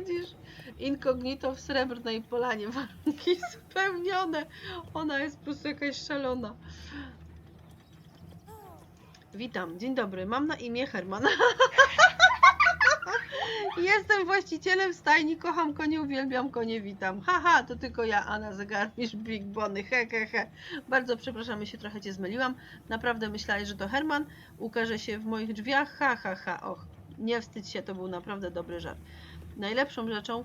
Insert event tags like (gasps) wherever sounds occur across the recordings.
widzisz? Inkognito w srebrnej polanie. Warunki (laughs) spełnione. Ona jest po prostu jakaś szalona. Witam, dzień dobry. Mam na imię Herman. (laughs) Jestem właścicielem stajni, kocham konie, uwielbiam konie, witam. Haha, to tylko ja, Anna Zegarmistrz Big Bony, he he he. Bardzo przepraszam, się trochę Cię zmyliłam. Naprawdę myślałeś, że to Herman ukaże się w moich drzwiach, ha ha ha, och. Nie wstydź się, to był naprawdę dobry żart. Najlepszą rzeczą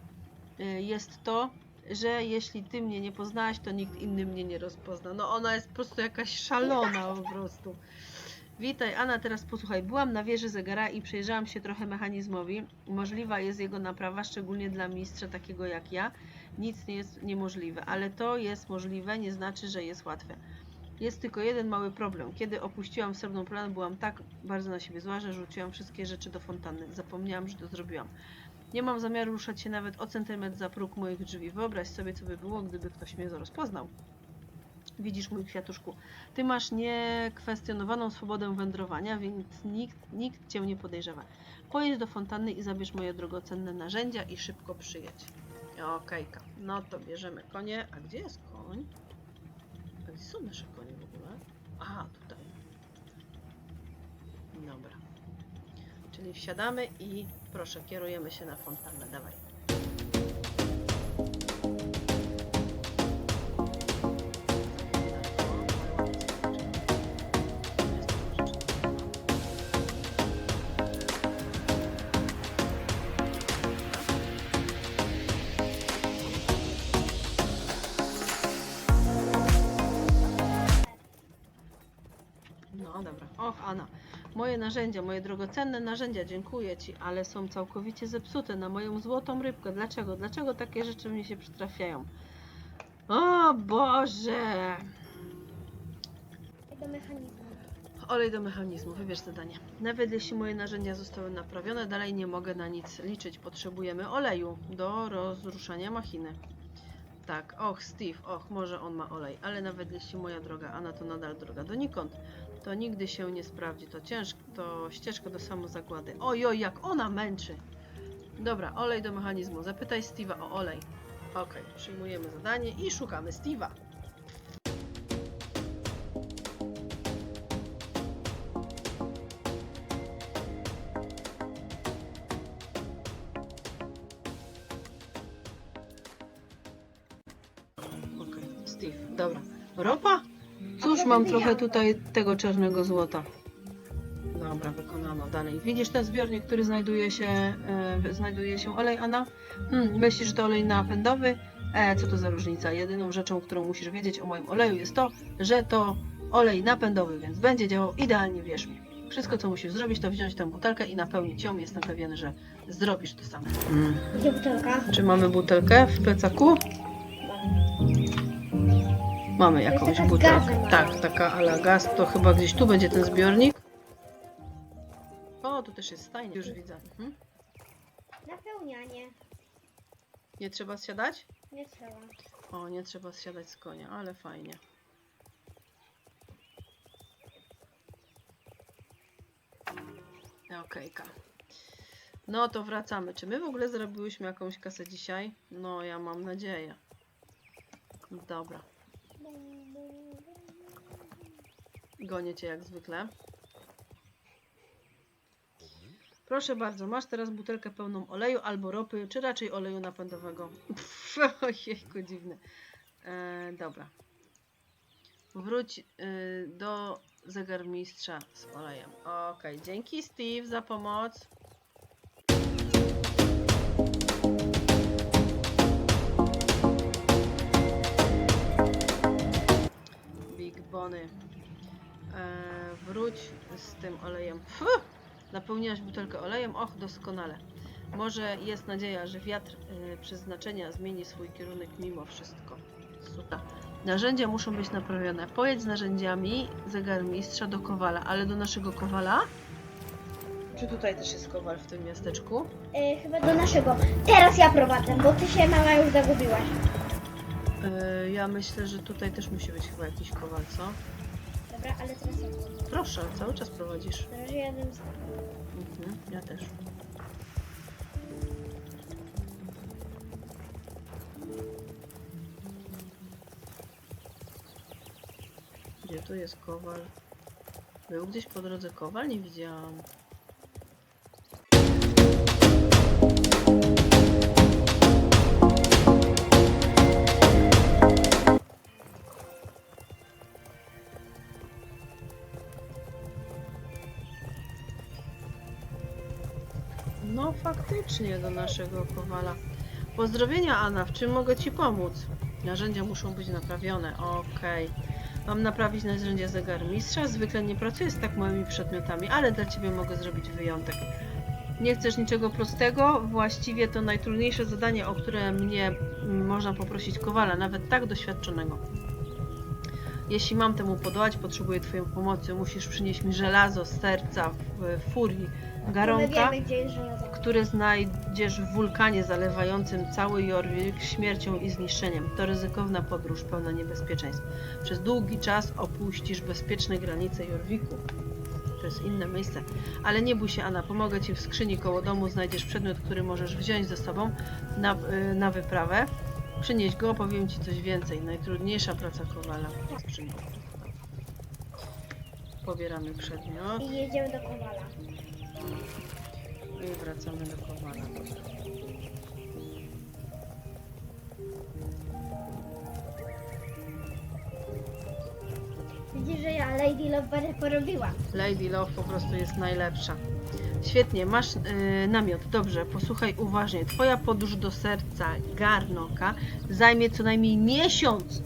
y, jest to, że jeśli Ty mnie nie poznałaś, to nikt inny mnie nie rozpozna. No ona jest po prostu jakaś szalona po prostu. Witaj, Anna, teraz posłuchaj. Byłam na wieży zegara i przejrzałam się trochę mechanizmowi. Możliwa jest jego naprawa, szczególnie dla mistrza takiego jak ja. Nic nie jest niemożliwe, ale to jest możliwe, nie znaczy, że jest łatwe. Jest tylko jeden mały problem. Kiedy opuściłam srebrną planę, byłam tak bardzo na siebie zła, że rzuciłam wszystkie rzeczy do fontanny. Zapomniałam, że to zrobiłam. Nie mam zamiaru ruszać się nawet o centymetr za próg moich drzwi. Wyobraź sobie, co by było, gdyby ktoś mnie rozpoznał. Widzisz, mój kwiatuszku, ty masz niekwestionowaną swobodę wędrowania, więc nikt, nikt cię nie podejrzewa. Pojedź do fontanny i zabierz moje drogocenne narzędzia i szybko przyjedź. Okejka, no to bierzemy konie. A gdzie jest koń? A gdzie są nasze konie w ogóle? Aha, tutaj. Dobra. Czyli wsiadamy i proszę, kierujemy się na fontannę. Dawaj. Moje narzędzia, moje drogocenne narzędzia, dziękuję Ci, ale są całkowicie zepsute na moją złotą rybkę. Dlaczego? Dlaczego takie rzeczy mnie się przytrafiają? O Boże! do mechanizmu. Olej do mechanizmu, wybierz zadanie. Nawet jeśli moje narzędzia zostały naprawione, dalej nie mogę na nic liczyć. Potrzebujemy oleju do rozruszania machiny. Tak, och, Steve, och, może on ma olej, ale nawet jeśli moja droga Anna to nadal droga donikąd, to nigdy się nie sprawdzi. To ciężko, to ścieżka do samozagłady. Oj, oj, jak ona męczy! Dobra, olej do mechanizmu. Zapytaj Steve'a o olej. Okej, przyjmujemy zadanie i szukamy Steve'a. Steve, dobra. Ropa? Cóż, mam trochę tutaj tego czarnego złota. Dobra, wykonano. Dalej. Widzisz ten zbiornik, który znajduje się, e, znajduje się olej, Anna? Hmm, myślisz, że to olej napędowy? E, co to za różnica? Jedyną rzeczą, którą musisz wiedzieć o moim oleju jest to, że to olej napędowy, więc będzie działał idealnie, wierz mi. Wszystko, co musisz zrobić, to wziąć tę butelkę i napełnić ją. Jestem pewien, że zrobisz to sam. Mm. Gdzie butelka? Czy mamy butelkę w plecaku? Mamy jakąś taka z butelkę. gazem, Tak, taka ala gaz. To chyba gdzieś tu będzie ten zbiornik. O, tu też jest stajnia, już widzę. Mhm. Napełnianie. Nie trzeba zsiadać? Nie trzeba. O, nie trzeba zsiadać z konia, ale fajnie. Okejka. No to wracamy. Czy my w ogóle zrobiłyśmy jakąś kasę dzisiaj? No, ja mam nadzieję. Dobra. Gonię cię jak zwykle. Proszę bardzo, masz teraz butelkę pełną oleju albo ropy, czy raczej oleju napędowego. Pff, (laughs) Ojejku, dziwne. E, dobra. Wróć y, do zegarmistrza z olejem. Okej, dzięki Steve za pomoc. Bony. E, wróć z tym olejem. Fuh! Napełniłaś butelkę olejem? Och, doskonale. Może jest nadzieja, że wiatr y, przeznaczenia zmieni swój kierunek mimo wszystko. Super. Narzędzia muszą być naprawione. Pojedź z narzędziami zegarmistrza do Kowala, ale do naszego Kowala? Czy tutaj też jest Kowal w tym miasteczku? E, chyba do naszego. Teraz ja prowadzę, bo ty się mama już zagubiłaś. E, ja myślę, że tutaj też musi być chyba jakiś kowal, co? Dobra, ale teraz ja. Proszę, cały czas prowadzisz. Na razie z... Mhm, ja też. Gdzie tu jest kowal? Był gdzieś po drodze kowal? Nie widziałam. No faktycznie do naszego kowala. Pozdrowienia Anna, w czym mogę Ci pomóc? Narzędzia muszą być naprawione, okej. Mam naprawić narzędzia zegarmistrza. Zwykle nie pracuję z tak małymi przedmiotami, ale dla Ciebie mogę zrobić wyjątek. Nie chcesz niczego prostego? Właściwie to najtrudniejsze zadanie, o które mnie mm, można poprosić kowala, nawet tak doświadczonego. Jeśli mam temu podołać, potrzebuję Twojej pomocy. Musisz przynieść mi żelazo z serca w furii My garonka wiemy, gdzie jest żelazo. które znajdziesz w wulkanie zalewającym cały Jorvik śmiercią i zniszczeniem. To ryzykowna podróż pełna niebezpieczeństw. Przez długi czas opuścisz bezpieczne granice Jorviku. To jest inne miejsce. Ale nie bój się, Anna, pomogę Ci w skrzyni koło domu. Znajdziesz przedmiot, który możesz wziąć ze sobą na, y, na wyprawę. Przynieś go, powiem Ci coś więcej. Najtrudniejsza praca kowala. Skrzyni. Pobieramy przedmiot I jedziemy do kowala. i wracamy do kowala. Widzisz, że ja Lady Love będę porobiła. Lady Love po prostu jest najlepsza. Świetnie, masz yy, namiot. Dobrze, posłuchaj uważnie. Twoja podróż do serca Garnoka zajmie co najmniej miesiąc,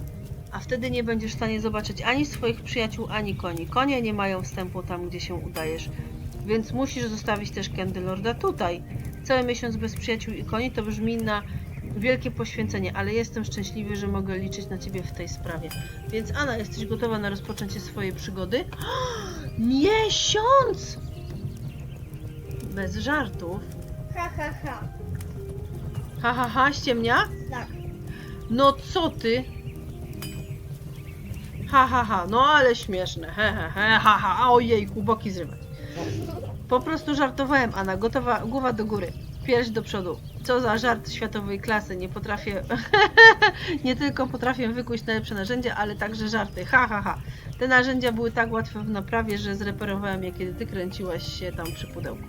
a wtedy nie będziesz w stanie zobaczyć ani swoich przyjaciół, ani koni. Konie nie mają wstępu tam, gdzie się udajesz, więc musisz zostawić też Candylorda tutaj. Cały miesiąc bez przyjaciół i koni to brzmi na wielkie poświęcenie, ale jestem szczęśliwy, że mogę liczyć na Ciebie w tej sprawie. Więc Anna, jesteś gotowa na rozpoczęcie swojej przygody? (gasps) Miesiąc! Bez żartów. Ha, ha, ha. Ha, ha, ha, ściemnia? Tak. No co ty? Ha, ha, ha, no ale śmieszne. He, he, he, ha, ha, ojejku, boki zrywać. Po prostu żartowałem, Anna, gotowa, głowa do góry, pierś do przodu. Co za żart światowej klasy, nie potrafię, (laughs) nie tylko potrafię wykuć najlepsze narzędzia, ale także żarty, ha, ha, ha. Te narzędzia były tak łatwe w naprawie, że zreperowałem je, kiedy ty kręciłaś się tam przy pudełku.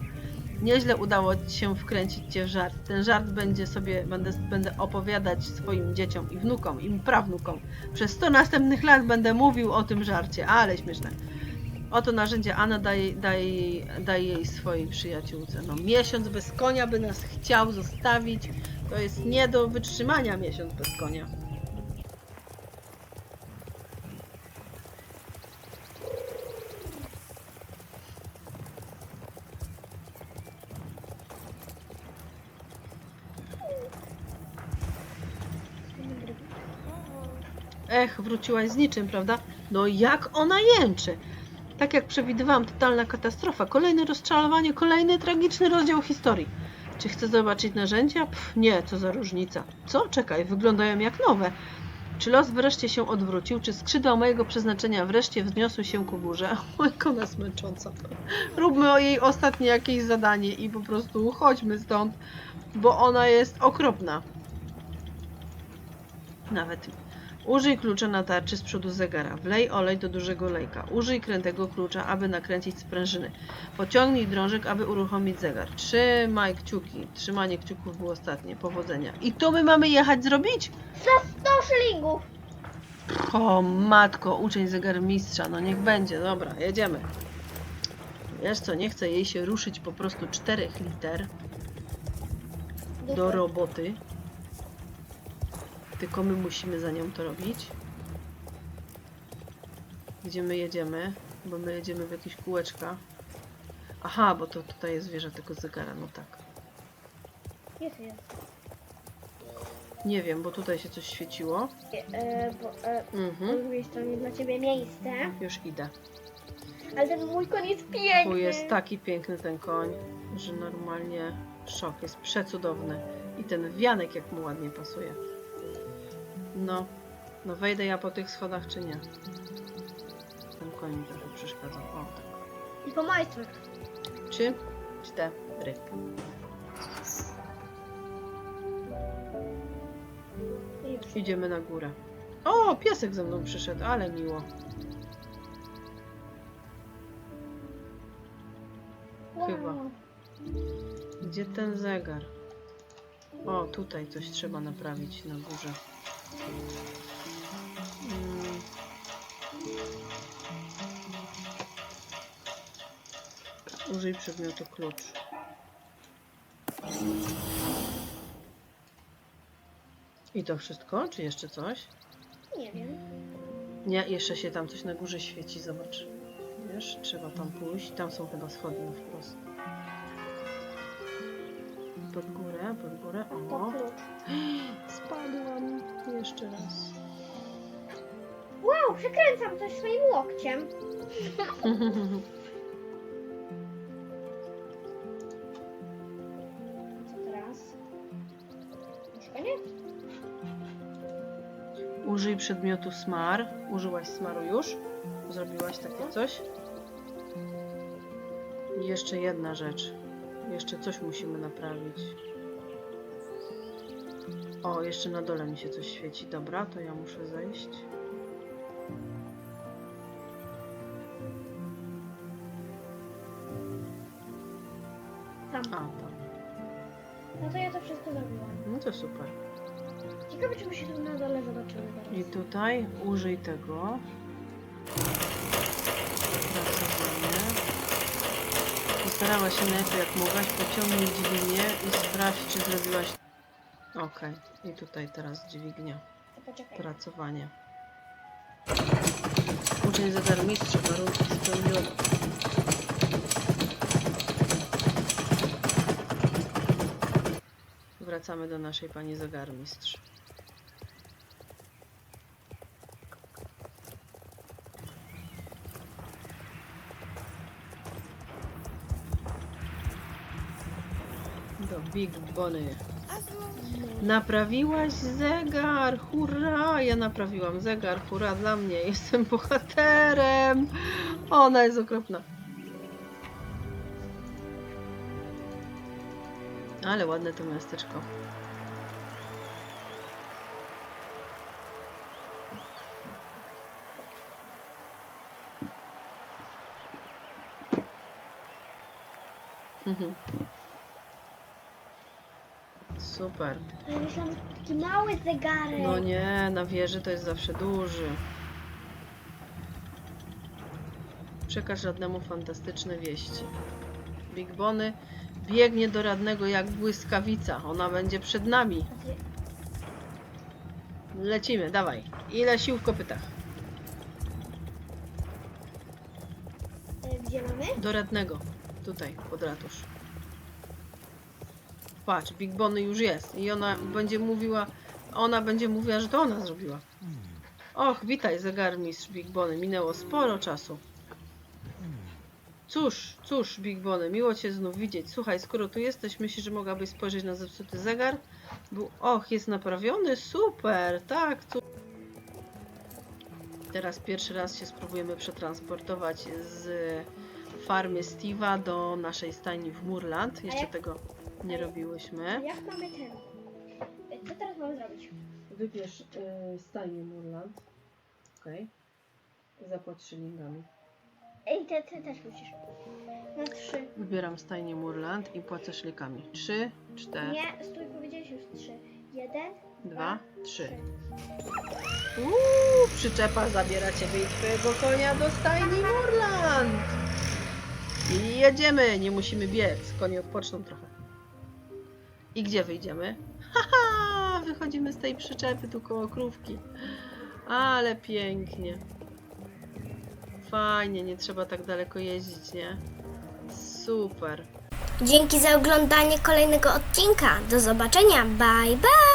Nieźle udało ci się wkręcić cię w żart. Ten żart będzie sobie, będę, będę opowiadać swoim dzieciom i wnukom, i prawnukom. Przez 100 następnych lat będę mówił o tym żarcie, ale śmieszne. Oto narzędzie Anna daje, daje, daje jej swojej przyjaciółce. No miesiąc bez konia by nas chciał zostawić. To jest nie do wytrzymania miesiąc bez konia. Ech, wróciłaś z niczym, prawda? No jak ona jęczy! Tak jak przewidywałam, totalna katastrofa. Kolejne rozczarowanie, kolejny tragiczny rozdział historii. Czy chcę zobaczyć narzędzia? Pff, nie, co za różnica. Co? Czekaj, wyglądają jak nowe. Czy los wreszcie się odwrócił? Czy skrzydła mojego przeznaczenia wreszcie wzniosły się ku górze? (laughs) O, jak ona jest męcząca. Róbmy o jej ostatnie jakieś zadanie i po prostu chodźmy stąd, bo ona jest okropna. Nawet Użyj klucza na tarczy z przodu zegara. Wlej olej do dużego lejka. Użyj krętego klucza, aby nakręcić sprężyny. Pociągnij drążek, aby uruchomić zegar. Trzymaj kciuki. Trzymanie kciuków było ostatnie. Powodzenia. I to my mamy jechać zrobić? Za 100 szylingów. O matko, uczeń zegarmistrza. No niech będzie. Dobra, jedziemy. Wiesz co, nie chcę jej się ruszyć po prostu czterech liter do roboty. Tylko my musimy za nią to robić. Gdzie my jedziemy? Bo my jedziemy w jakieś kółeczka. Aha, bo to tutaj jest wieża tego zegara, no tak. Jest, jest. Nie wiem, bo tutaj się coś świeciło. E, bo, e, po Mhm, drugiej stronie dla ciebie miejsce. już idę. Ale ten mój koń jest piękny. Tu jest taki piękny ten koń, że normalnie szok, jest przecudowny. I ten wianek jak mu ładnie pasuje. No. No wejdę ja po tych schodach, czy nie? Ten koń mi trochę przeszkadza. O, tak. I po majstrach. Trzy, cztery. Idziemy na górę. O, piesek ze mną przyszedł, ale miło. Chyba. Gdzie ten zegar? O, tutaj coś trzeba naprawić na górze. Mm. Użyj przedmiotu klucz. I to wszystko? Czy jeszcze coś? Nie wiem. Nie, jeszcze się tam coś na górze świeci, zobacz. Wiesz, trzeba tam pójść. Tam są chyba schody na wprost. Pod górę, pod górę. O, (gasps) spadłam. Jeszcze raz. Wow, przekręcam coś swoim łokciem. (laughs) Co teraz? Już koniec? Użyj przedmiotu smar. Użyłaś smaru już? Zrobiłaś takie coś? I jeszcze jedna rzecz. Jeszcze coś musimy naprawić. O, jeszcze na dole mi się coś świeci. Dobra, to ja muszę zejść. Tam. A, tam. No to ja to wszystko zrobiłam. No to super. Ciekawe, czy my się tu na dole zobaczymy. I tutaj użyj tego. Pracowanie. Postarałaś się najlepiej jak mogłaś, pociągnij dźwignię i sprawdź, czy zrobiłaś... Okej. I tutaj teraz dźwignia. To poczekaj. Pracowanie. Uczeń zadarmistrza, warunki spełnione. Wracamy do naszej pani zegarmistrz. Big Bonny. Naprawiłaś zegar! Hurra! Ja naprawiłam zegar, hurra dla mnie. (laughs) Jestem bohaterem! Ona jest okropna. Ale ładne to miasteczko. Mhm. Super. Ja myślałam, że to taki mały zegarek. No nie, na wieży to jest zawsze duży. Przekaż radnemu fantastyczne wieści. Big Bony biegnie do radnego jak błyskawica. Ona będzie przed nami. Lecimy, dawaj. Ile sił w kopytach? E, Gdzie mamy? Do radnego. Tutaj, pod ratusz. Patrz, Big Bony już jest. I ona będzie mówiła, ona będzie mówiła, że to ona zrobiła. Och, witaj, zegarmistrz Big Bony. Minęło sporo czasu. Cóż, cóż, Big Bony, miło Cię znów widzieć. Słuchaj, skoro tu jesteś, myślisz, że mogłabyś spojrzeć na zepsuty zegar? Był, och, jest naprawiony? Super, tak, tu. Teraz pierwszy raz się spróbujemy przetransportować z farmy Steve'a do naszej stajni w Murland. Jeszcze jak- tego nie a jak- robiłyśmy. Jak mamy ten? Co teraz mamy zrobić? Wybierz y, stajnię Murland. Okej. Zapłać szylingami. Ej, ty, ty też musisz. Na trzy. Wybieram stajnię Murland i płacę szlikami. Trzy, cztery, Nie, stój, powiedziałeś już trzy. Jeden, dwa, trzy. Uuu, przyczepa zabiera Ciebie i Twojego konia do stajni Murland. I jedziemy, nie musimy biec. Konie odpoczną trochę. I gdzie wyjdziemy? Haha, wychodzimy z tej przyczepy tu koło krówki. Ale pięknie. Fajnie, nie trzeba tak daleko jeździć, nie? Super. Dzięki za oglądanie kolejnego odcinka. Do zobaczenia. Bye bye.